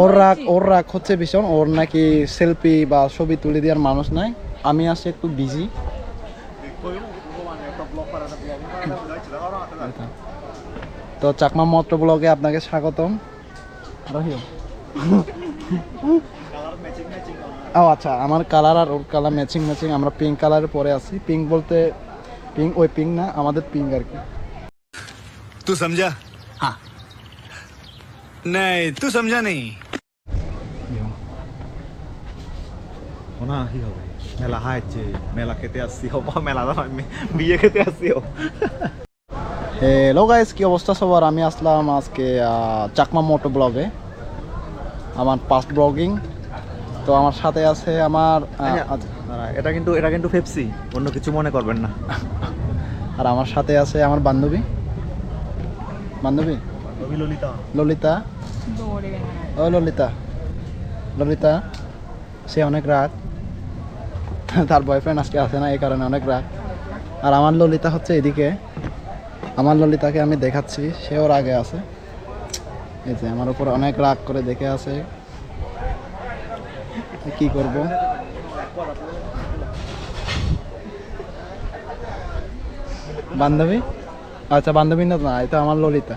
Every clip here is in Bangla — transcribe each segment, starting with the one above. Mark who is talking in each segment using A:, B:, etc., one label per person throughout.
A: ওর রাগ ওর রাগ হচ্ছে ভীষণ ওর নাকি সেলফি বা ছবি তুলে দেওয়ার মানুষ নাই। আমি আছি একটু বিজি তো চাকমা মত্র ব্লগে আপনাকে স্বাগতম। ও আচ্ছা আমার কালার আর ওর কালার ম্যাচিং ম্যাচিং আমরা পিঙ্ক কালারের পরে আছি। পিঙ্ক বলতে পিঙ্ক ওই পিঙ্ক না আমাদের পিঙ্ক আর কি।
B: তুই সমঝা? হ্যাঁ। नहीं तू समझा नहीं
C: ওনা কি হবে মেলা হাইছে মেলা খেতে আসছি হবা মেলা নয় মে- বিয়ে খেতে আসছি ও
A: হ্যালো গাইস কি অবস্থা সবার আমি আসলাম আজকে আহ, চাকমা মোটো ব্লগে আমার পাস্ট ব্লগিং তো আমার সাথে আছে আমার আহ, আচ্ছা,
C: দাঁড়া, এটা কিন্তু এটা কিন্তু ফেপসি অন্য কিছু মনে করবেন না
A: আর আমার সাথে আছে আমার বান্ধবী বান্ধবী
C: রবি ললিতা
A: ললিতা ও ললিতা ললিতা সে অনেক রাগ তার বয়ফ্রেন্ড আজকে আসে না এই কারণে অনেক রাগ আর আমার ললিতা হচ্ছে এদিকে। আমার ললিতাকে আমি দেখাচ্ছি সেও রাগে আছে। এই যে আমার উপর অনেক রাগ করে দেখে আছে। কি করব? বান্ধবী? আচ্ছা বান্ধবী না না এটা আমার ললিতা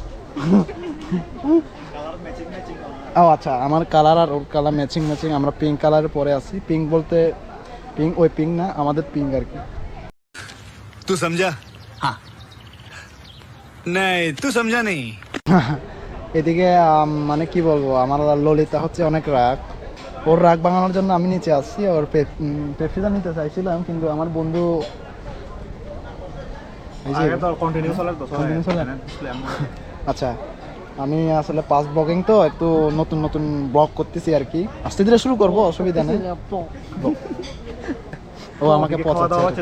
A: ও আচ্ছা আমার কালার আর ওর কালার ম্যাচিং ম্যাচিং আমরা পিঙ্ক কালারে পরে আছি। পিঙ্ক বলতে পিঙ্ক ওই পিঙ্ক না আমাদের পিঙ্ক আর কি।
B: তুই সমঝা হ্যাঁ নাই তুই সমঝা নেই
A: এদিকে মানে কি বলব আমার ললিতা হচ্ছে অনেক রাগ। ওর রাগ বাঙানোর জন্য আমি নিচে আসছি ওর পেপসিটা নিতে চাইছিলাম কিন্তু আমার বন্ধু
C: কন্টিনিউ চলে
A: আচ্ছা আমি আসলে পাস ব্লগিং তো একটু নতুন নতুন ব্লগ করতেছি আর কি। আস্তে ধীরে শুরু করব অসুবিধা নেই। ও আমাকে পচাচ্ছে।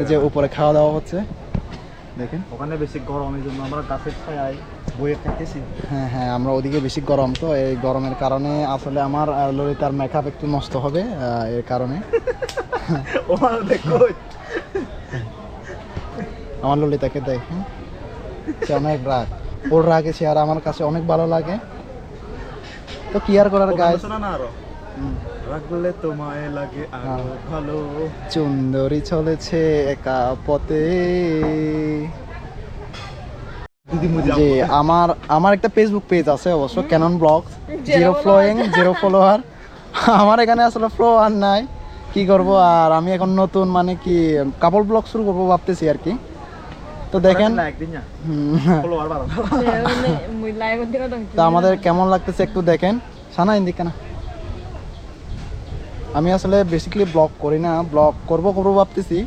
A: এই যে উপরে খাওয়া দাওয়া হচ্ছে দেখেন।
C: ওখানে বেশি গরমের জন্য আমরা গাছের ছায়ায় বইয়ে থাকতেছি।
A: হ্যাঁ হ্যাঁ আমরা ওদিকে বেশি গরম তো এই গরমের কারণে আসলে আমার ললিতার মেকআপ একটু নষ্ট হবে এর কারণে।
C: ও দেখো
A: আমার ললিতাকে দেখেন সে অনেক রাগ। ওর রাগে সে আর আমার কাছে অনেক ভালো লাগে। তো কি আর করার গায়ে
C: শোনা না আরও। রাখলে তোমায় লাগে আরও
A: হ্যাঁ।
C: ভালো।
A: চুন্দরী চলেছে একা পথে। যে আমার আমার একটা ফেসবুক পেজ আছে অবশ্য Canon blog zero following zero follower আমার এখানে আসলে ফলোয়ার নাই। কি করব? আর আমি এখন নতুন মানে কি কাপড় ব্লগ শুরু করব ভাবতেছি আর কি। তো দেখেন।
C: একদিন না।
A: হুম,
C: ফলো আর বারো
D: মুই লাইভ দিরা দং
A: তো আমাদের কেমন লাগতেছে একটু দেখেন? সানা ইন্দিকা না। আমি আসলে বেসিক্যালি ব্লগ করি না ব্লগ করব করব ভাবতেছি।